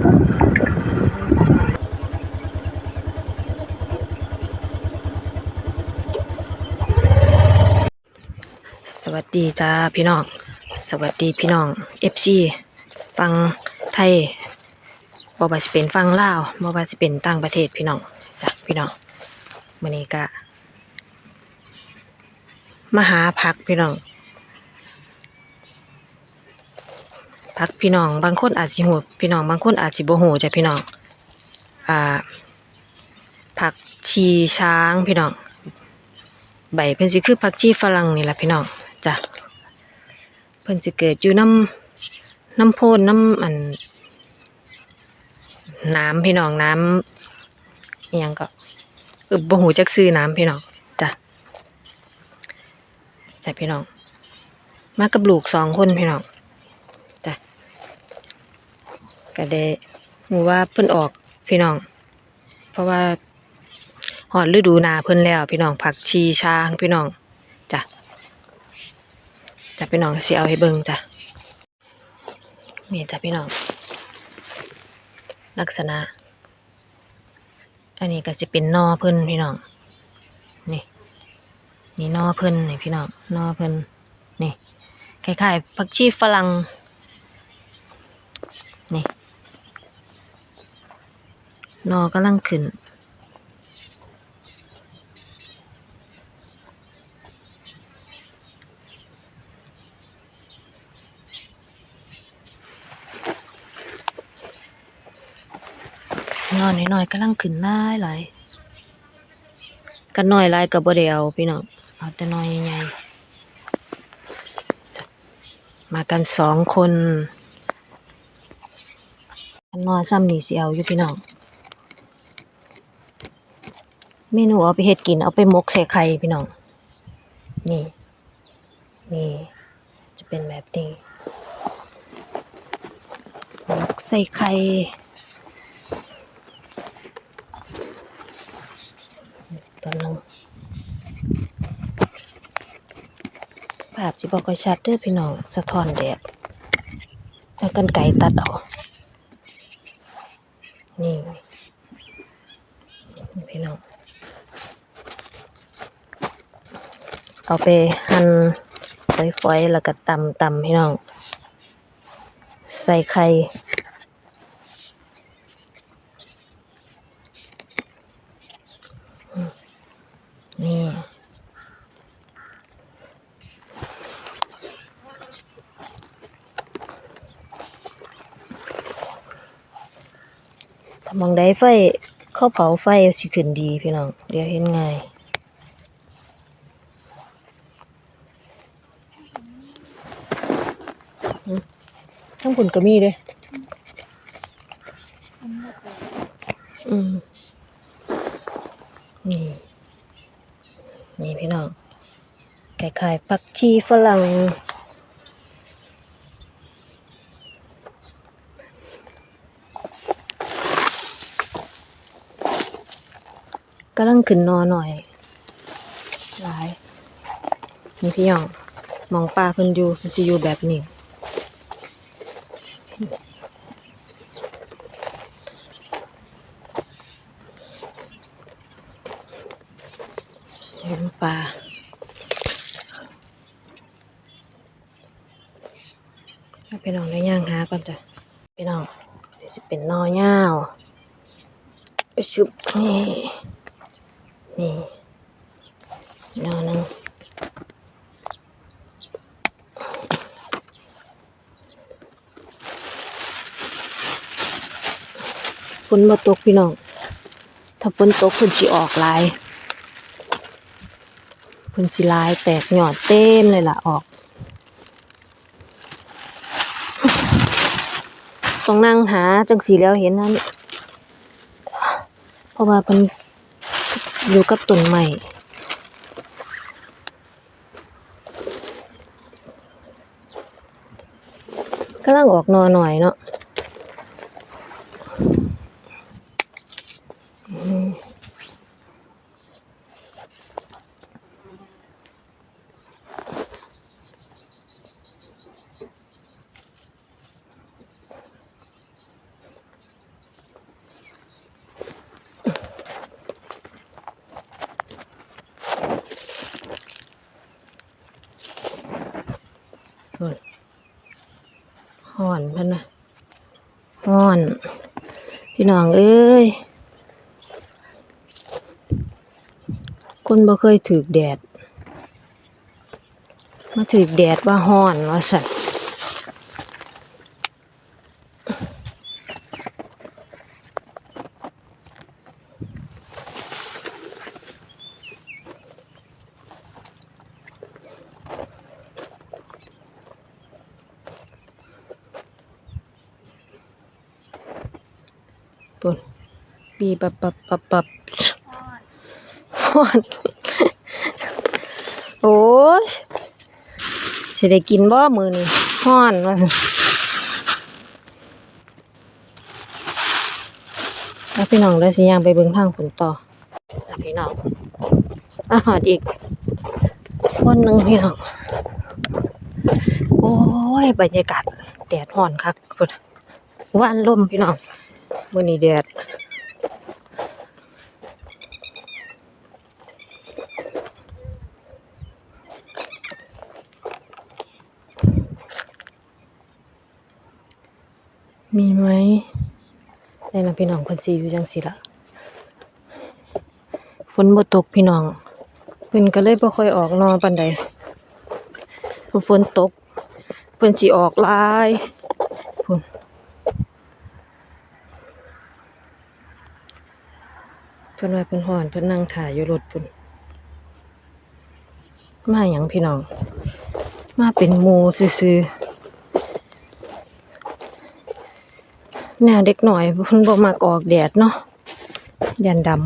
สวัสดีจ้าพี่น้อง สวัสดีพี่น้อง FC ฟังไทยบ่ว่าสิเป็นฟังลาวบ่ว่าสิเป็นต่างประเทศพี่น้องจ้ะพี่น้องมื้อนี้ก็มาหาผักพี่น้อง ผักพี่น้องบางคนอาจสิฮู้พี่น้องบางคนอาจสิบ่ฮู้จ้ะพี่น้องอ่าผักชีช้างพี่น้อง ใบเพิ่นสิคือผักชีฝรั่งนี่แหละพี่น้องจ้ะเพิ่นสิเกิดอยู่น้ำน้ำโพนน้ำอันน้ำพี่น้องน้ำอิหยังก็ออบ่ฮู้จักชื่อน้ำพี่น้องจ้ะจ้ะพี่น้อง มากับลูกสองคนพี่น้องจ้ะ ก็ได้ฮู้ว่าเพิ่นออกพี่น้อง เพราะว่าฮอดฤดูนาเพิ่นแล้วพี่น้องผักชีช้างพี่น้องจ้ะจ้ะพี่น้องสิเอาให้เบิ่งจ้ะนี่จ้ะพี่น้อง ลักษณะ อันนี้ก็สิเป็นนอเพิ่นพี่น้อง นี่ นี่นอเพิ่นนี่พี่น้องนอเพิ่นนี่คล้ายๆผักชีฝรั่งนี่ นอกำลังขึ้น นอนน้อยๆกำลังขึ้นหลายหลายกันน้อยหลายก็บ่ได้เอาพี่น้องเอาแต่น้อยใหญ่มากันสองคนกันนอยซ้ำนี่สิเอาอยู่พี่น้อง เมนูเอาไปเฮ็ดกินเอาไปมกใส่ไข่พี่น้อง นี่ นี่ จะเป็นแบบนี้มกใส่ไข่ตอนนึงภาพสิบอกค่อยชัดเด้อพี่น้อง สะท้อนแดดแล้วกันไก่ตัดเอานี่นี่พี่น้อง เอาไปหั่นฝอยๆ แล้วก็ตำตำพี่น้อง ใส่ไข่อืมนี่มองได้ไฟข้าเผาไฟสิขึ้นดีพี่น้อง เดี๋ยวเห็นไง ทั้งผลก็มีเด้อืมนี่นี่พี่น้องคล้ายๆผักชีฝรั่งกำลังขึ้นนอหน่อย หลาย นี่พี่น้องมองปลาเพิ่นอยู่เพิ่นสิอยู่แบบนี้ เห็นปลา ให้ไปน้องได้ย่างหาก่อนจ้ะไปน้องเดี๋ยวสิเป็นนอย่าวชุบนี่นี่นอนึงฝนมาตกพี่น้อง ถ้าฝนตกฝนสิออกลายเพิ่นสิลายแตกหยอดเต็มเลยล่ะออก ต้องนั่งหาจังสีแล้วเห็นนั้นเพราะว่ามันอยู่กับต้นไม้กำลังออกนอหน่อยเนาะ พันนะฮ้อน พี่น้องเอ้ย คนบ่เคยถือแดด มาถือแดดว่าฮ้อนว่าสัตว์น ปีปับปับปับปับฮอนโอ้ยสิได้กินบ่มือนี้ฮ้อนว่าซั่นแล้วพี่น้องได้สิย่างไปเบิ่งทางฝนต่ออะพี่น้องอาหารอีก คนหนึ่งพี่น้อง โอ้ย บรรยากาศแดดร้อนคักพุ่นว่านลมพี่น้องมื้อนี้แดด มีไหมในนะพี่น้องเพิ่นสิอยู่จังซี่ล่ะฝนบ่ตกพี่น้องเพิ่นก็เลยบ่ค่อยออกนอนปานใดพอฝนตกเพิ่นสิออกลายพุ่นเพิ่นว่าเพิ่นฮ้อนเพิ่นนั่งถ่ายอยู่รถพุ่นมาหยังพี่น้อง มาเป็นหมู่ซื่อๆ แนวเด็กหน่อยเพิ่นบ่มักออกแดดเนาะยันดำ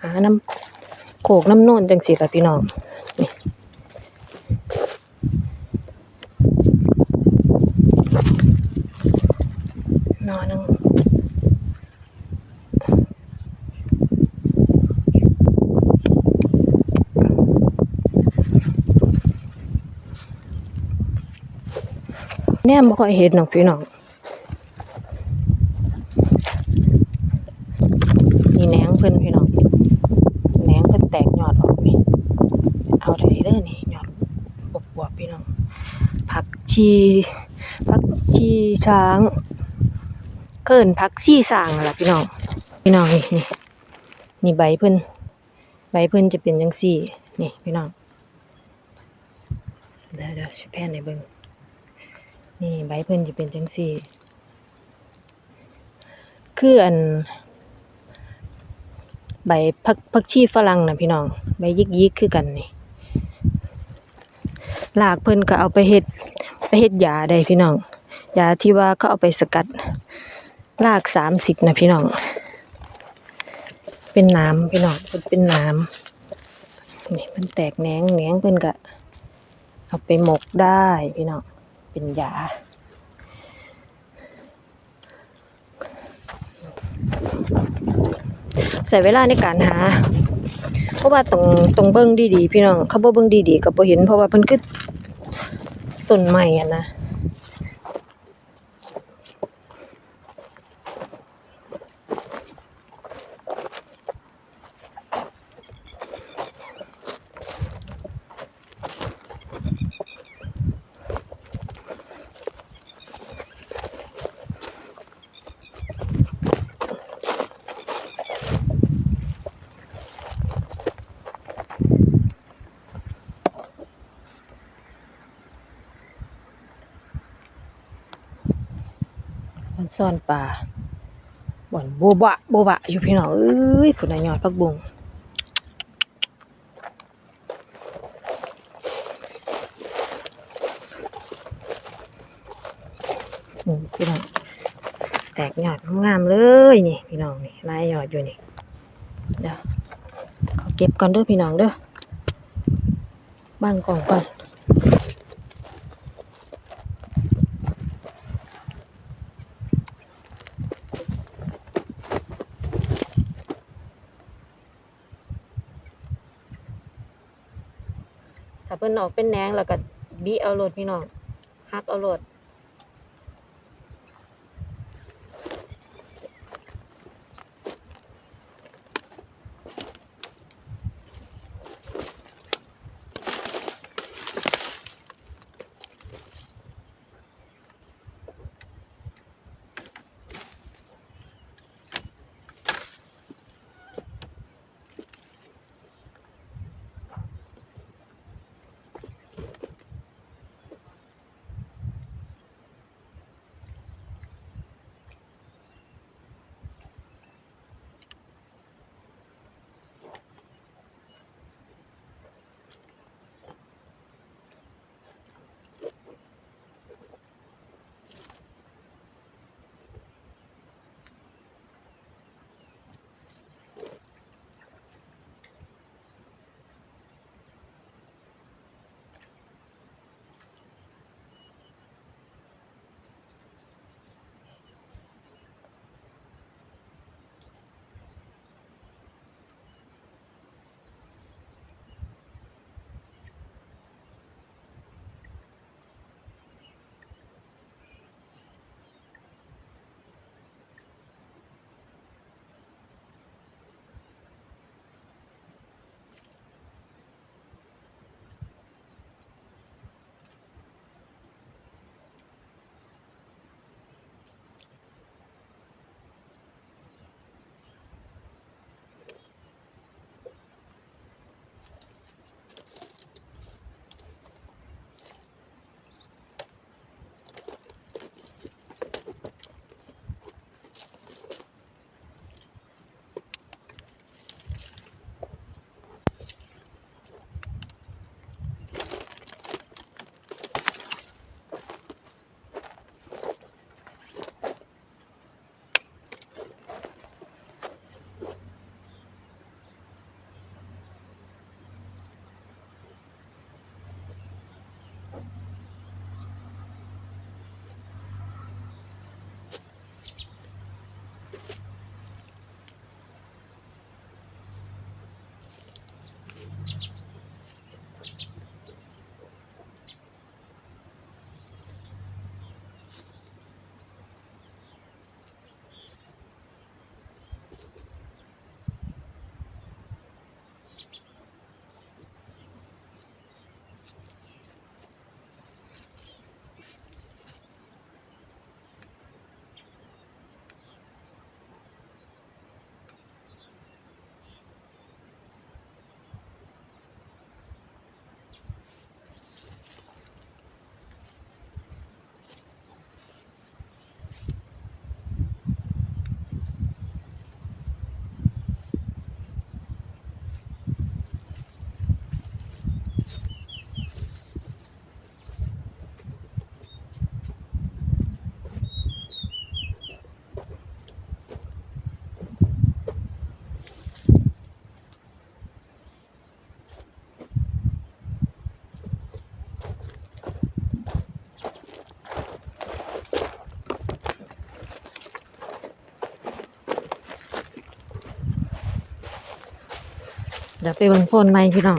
หาน้ำโขกน้ำโน่นจังสิล่ะพี่น้องนี่นอนนึง แน่บ่ค่อยเห็นหรอกพี่น้องนี่แหนงเพิ่นพี่น้องแหนงเพิ่นแตกยอดออกนี่เอาได้เด้อนี่ยอดบวบๆพี่น้องผักชีผักชีช้างเกินผักชีสางล่ะพี่น้องพี่น้องนี่นี่นี่ใบเพิ่นใบเพิ่นจะเป็นจังซี่นี่พี่น้องเดี๋ยวเดี๋ยวสิแพนให้เบิ่ง นี่ใบเพิ่นจะเป็นจังซี่ คืออัน ใบผักผักชีฝรั่งนะพี่น้อง ใบยิกยิกคือกันนี่รากเพิ่นก็เอาไปเฮ็ดไปเฮ็ดยาได้พี่น้องยาที่ว่าเขาเอาไปสกัดรากสามสิบนะพี่น้อง เป็นน้ำพี่น้องเพิ่นเป็นน้ำนี่มันแตกแหนงแหนงเพิ่นก็เอาไปหมกได้พี่น้อง เป็นยา ใส่เวลาในการหา เพราะว่าตรงตรงเบิ้งดีๆ พี่น้องเขาบ่เบิ้งดีๆกับ่เห็นเพราะว่าเพิ่นคือต้นใหม่อะนะ มัน ซ่อนปลาบ่อนโบบะโบบะอยู่พี่น้องเอ้ยพุ่นน่ะยอดผักบุ้งอืมพี่น้องแตกยอดงามเลยนี่พี่น้องนี่ลายยอดอยู่นี่เดี๋ยวขอเก็บก่อนเด้อพี่น้องเด้อบ้างกล่องก่อน เพิ่นออกเป็นแหนงแล้วก็บีเอาโลดพี่น้องฮักเอาโลด เดี๋ยวไปเบิ่งโพนใหม่พี่น้อง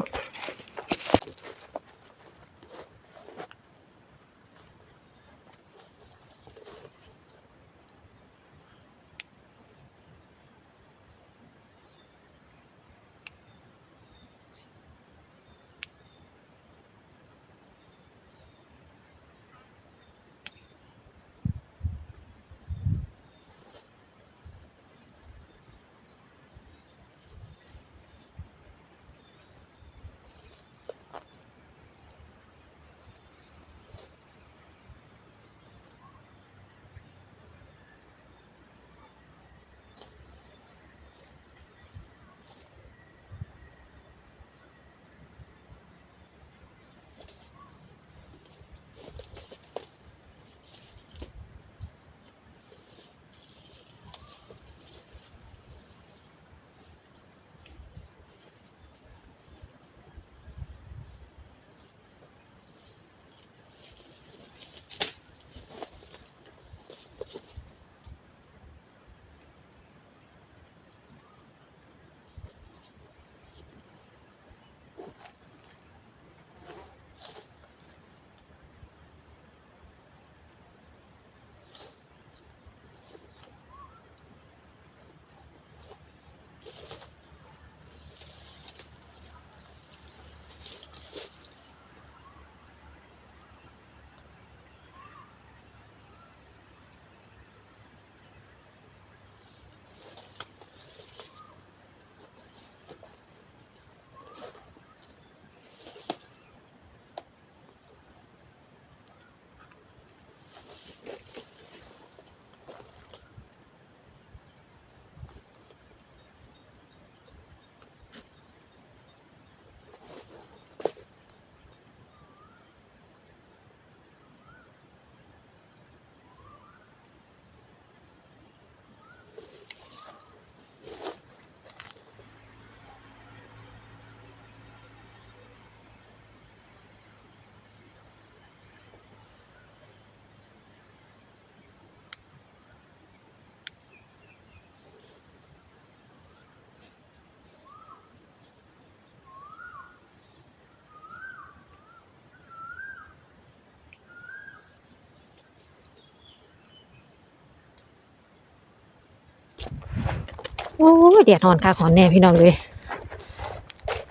อ้ยเดียดหอนค่ะขอนแน่พี่น้องเลย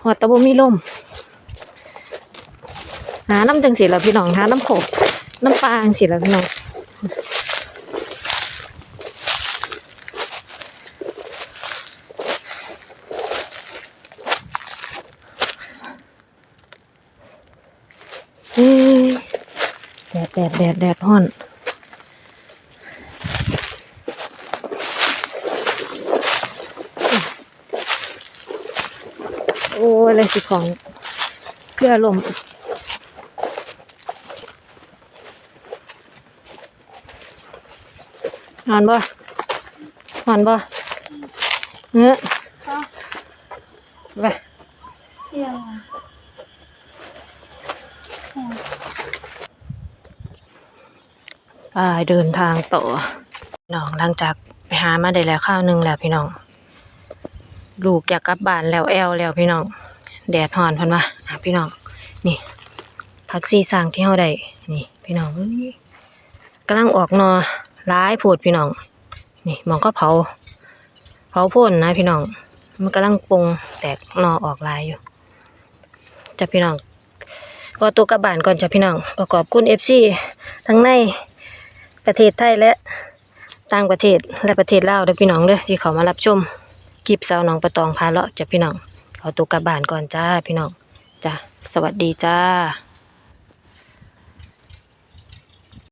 หอดตะบมีลมหาน้ำจังสิแล้วพี่น้องหาน้ำโขกน้ำปลาจังสิแล้วพี่น้องเฮ้ยแดดแดดแดดแดดฮ้อน โอ้ยอะไรสิของเพื่อลมนอนบ่นอนบ่เนื้อไปเที่ยวไปเดินทางต่อพี่น้องหลังจากไปหามาได้แล้วข้าวหนึงแล้วพี่น้อง ลูกอยากกลับบ้านแล้วแอวแล้วพี่น้อง แดดฮอนพิ่นว่าอะพี่น้อง นี่ผักซีสร้างที่เฮาได้นี่พี่น้องกำลังออกนอหลายโพดพี่น้อง นี่มองก็เผา เผาพ่นนะพี่น้อง มันกำลังปรุงแตกนอออกลายอยู่จะพี่น้องก็ตัวกลับานก่อนจ้ะพี่น้องก็ขอบคุณ FC ทั้งในประเทศไทยและต่างประเทศและประเทศลาวเด้อพี่น้องเด้อที่เขามารับชม คลิปสาวน้องประตองพาเลาะจ้ะพี่น้อง เอาตัวกลับบ้านก่อนจ้าพี่น้องจ้ะสวัสดีจ้า